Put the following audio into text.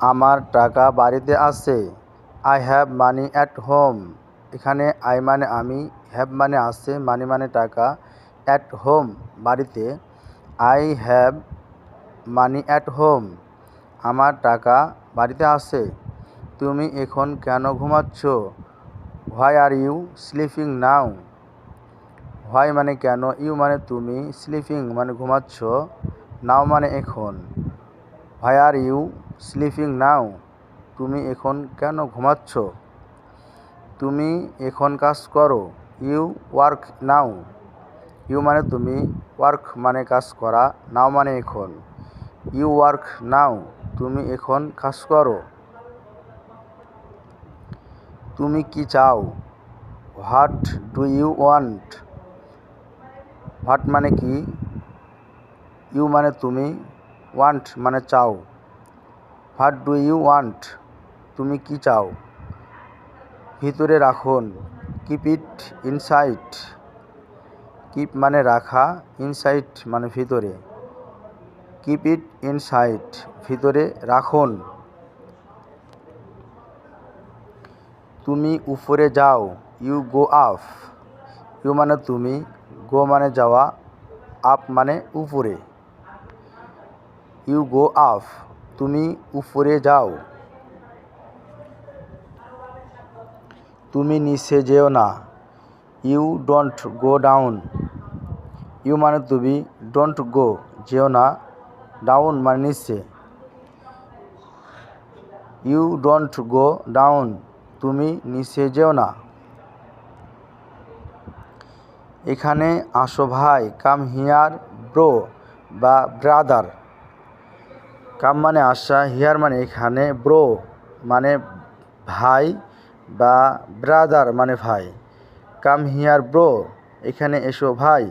আমার টাকা বাড়িতে আছে। I have money at home এখানে আই মানে আমি হ্যাভ মানে আছে মানি মানে টাকা অ্যাট হোম বাড়িতে। I have money at home আমার টাকা বাড়িতে আছে। তুমি এখন কেন ঘুমাচ্ছ? Why are you sleeping now why মানে কেন? ইউ মানে তুমি স্লিপিং মানে ঘুমাচ্ছ। নাও মানে এখন। Why are you sleeping now. তুমি এখন কেন ঘুমাচ্ছ? তুমি এখন কাজ করো। You work now. ইউ মানে তুমি ওয়ার্ক মানে কাজ করা, নাও মানে এখন। You work now. তুমি এখন কাজ করো। তুমি কি চাও? What do you want? What মানে কি? ইউ মানে তুমি, ওয়ান্ট মানে চাও। হোয়াট ডু ইউ ওয়ান্ট তুমি কি চাও? ভিতরে রাখুন। কিপ ইট ইনসাইড কিপ মানে রাখা ইনসাইট মানে ভিতরে। কিপ ইট ইনসাইড ভিতরে রাখুন। তুমি উপরে যাও। ইউ গো আপ ইউ মানে তুমি গো মানে যাওয়া আপ মানে উপরে। ইউ গো আপ তুমি উপরে যাও। তুমি নিচে যেও না। You don't go down. You মানে তুমি ডোন্ট গো, যেও না। ডাউন মানে নিচে। ইউ ডোন্ট গো ডাউন, তুমি নিচে যেও না। এখানে আসো ভাই, কাম হিয়ার ব্রো বা ব্রাদার। কাম মানে আসা হিয়ার মানে এখানে ব্রো মানে ভাই বা ব্রাদার মানে ভাই। কাম হিয়ার ব্রো, এখানে এসো ভাই।